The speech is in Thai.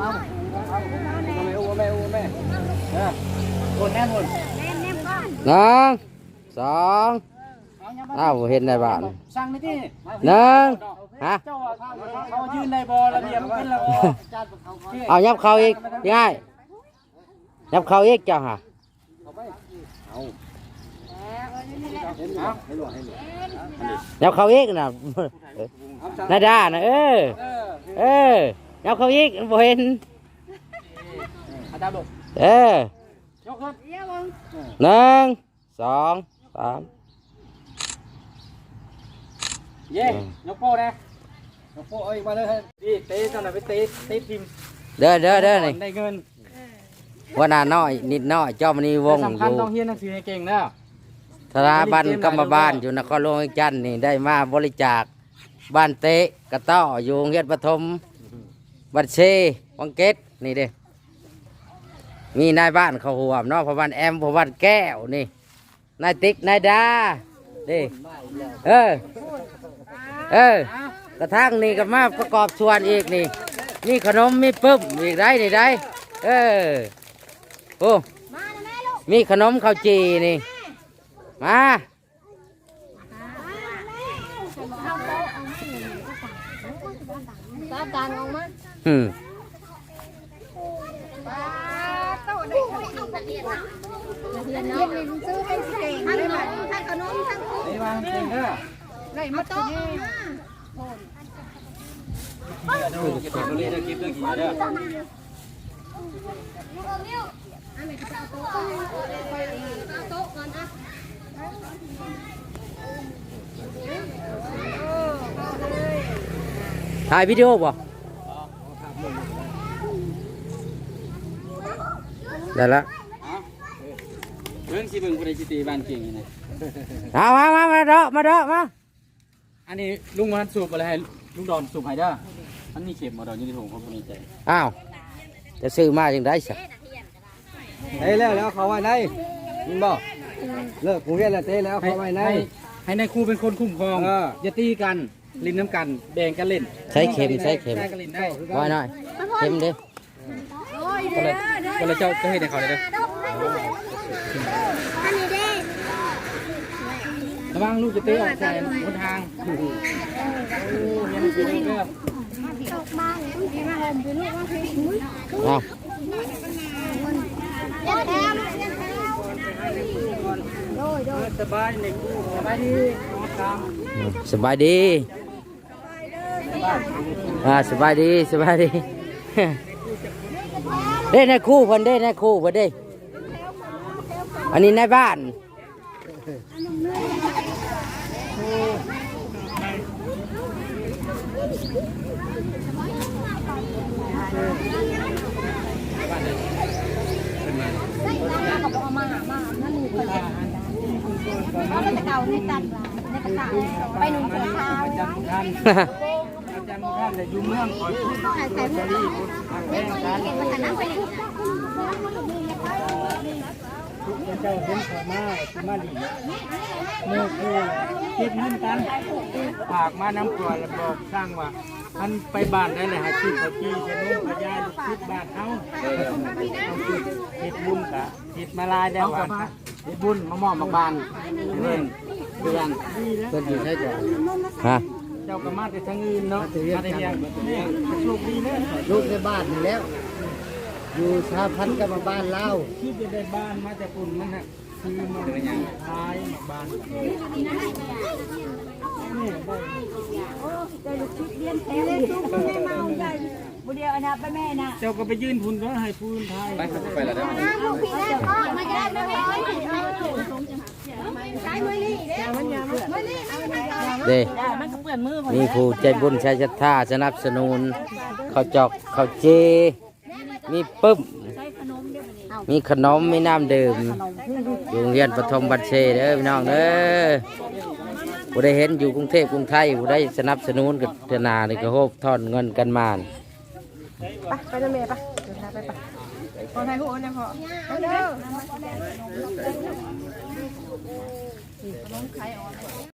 มาแม่อู้แม่อู้แม่เออคนแน่นหมดเล่นเล่นก่อนหนึ่งสองอ้าว เห็นในบ้านสั่งนี่ที่หนึ่งฮะเจ้าเขายืนในบอระเบียบเป็นระบอเอายับเขาอีกง่ายยับเขาอีกเจ้าฮะให้หลวงให้หลวงยับเขาอีกนะนาดานะเออเออเออยับเขาอีกบ่เห็นอาจารย์บอกเออยกขึ้นเดี๋ยวมึงหนึ่งสองสามเย่ยกโป้นะยกโป้เอ้ยมาเลยดีเตะตอนไหนไปเตะเตะทีมเด้อเด้อเด้อนี่ได้เงินว่านาน้อยนิดน้อยเจ้ามันนี่วงอสำคัญยู่ต้องเฮียนหนังสือให้เก่งนะสถาบันกรรมบาลอยู่นครหลวงจันทน์นี่ได้มาบริจาคบ้านเตะกระต้ออยู่โรงเฮียนปฐม บัดเชวังเกตนี่เด้มีนายบ้านเขาหัวเนาะพอวันแอมพอวันแก้วนี่นายติ๊กนายดาเด้เออเออกระทั่งนี่ก็มาประกอบส่วนอีกนี่มีขนมมีปึ้มอีกได้นี่ได้เออโอ้มานะแม่ลูกมีขนมข้าวจีนี่มา ตาการออกมาอืมป้าโตได้ขนมตะเกียบนะเรียนเนาะเรียนซื้อให้เก่งทั้งขนมทั้งขนมทั้งคุกนี่มาเก่งเด้อได้มาโต๊ะเก็บตัวเลขเด้อเก็บเรื่องกี่เด้อ อันนี้จะเอาโต๊ะเอาโต๊ะก่อนอะ ถ่ายวิดีโอบ่ได้ละเรื่องสิเบิ่งผู้ใดสิตีบ้านเก่งนี่นะเอามามามาเดาะมาเดาะมาอันนี้ลุงมันสูบอะไรให้ลุงดอนสูบให้เด้อมันมีเข็มบ่ดอนอยู่ในถุงของคนนี้ใจอ้าวจะซื้อมาจังได้สิเต้แล้วแล้วเขาไว้ในยินบ่เลิกกูเรียนแล้วเต้แล้วเขาไว้ในให้ให้นายครูเป็นคนคุ้มครองเอออย่าตีกัน ลิ้นน้ำกันแบ่งกันเล่นใช้เข็มใช้เข็มแบ่งกันเล่นได้ไว้หน่อยเข็มเด้อก็เลยก็เลยเจ้าเจ้าให้ในเขาเลยเด้ออันนี้เด้ระวังลูกจะเตะออกใส่บนทางโอ้ยยังไม่สิเด้อตกมาเลยพี่มาห่มพี่ลูกว่าพี่อุ้ยเอาเย็นแถมเย็นแถมโดยโดยสบายในครูสบายดีตามสบายดี อ่าสบายดีสบายดีเด้ในคู่เพิ่นเด้ในคู่เพิ่นเด้ อันนี้ในบ้านกับเอามาหามานั่นลูกคนเขา เป็นเก่านในกระต่ายไปหนุ่มเสือขาวอย์ท่านอาจะยุ่งเรื่องคอยพูดต้องอาศัยมือเด็กคนนี้เห็นมันหันเจ้าเห็นขอมาสิมาดีเมื่อครูเก็บเงินกันฝากมาน้ำกรวแล้วบอกสร้างว่าท่านไปบ้านได้เลยให้ชื่อเขาจี้จะนุ่งพญาลูกชิดบ้านเขาเฮ็ดบุญกะเฮ็ดมาลายได้ว่าเฮ็ดบุญมามอบมาบานเรื่องเดือนเพิ่นอยู่ใช่จ้ะฮะ จ้าก็มาแต่ทางอื่นเนาะมาแต่เฮียงโชคดีเนาะลูกในบ้านนี่แล้ว อยู่ชาพันธุ์กับมาบ้านเล่าที่จะได้บ้านมาแต่ปุ่นมันฮะคือมันเป็นยังท้ายบ้านบุเดียวนะไปแม่นะเจ้าก็ไปยื่นทุนก็ให้พูนไทยไปไปแล้วได้ลูกพี่แล้วพ่อมาได้แม่แม่ใช้มือนี่เด้มันยามื อนี่มันเด้มีผู้ใจบุญใจศรัทธาสนับสนุนข้าวจอกข้าวเจ มีปึ๊บมีขนมมีน้ำดื่มอยู่โรงเรียนปฐมบัณฑิตเด้อพี่น้องเด้อผู้ได้เห็นอยู่กรุงเทพกรุงไทยผู้ได้สนับสนุนกับธนาในกระโฮบทอนเงินกันมาไปไปนะเมย์ไปเดี๋ยวพาไปไปขอถ่ายรูปนะพ่อเอาเด้อ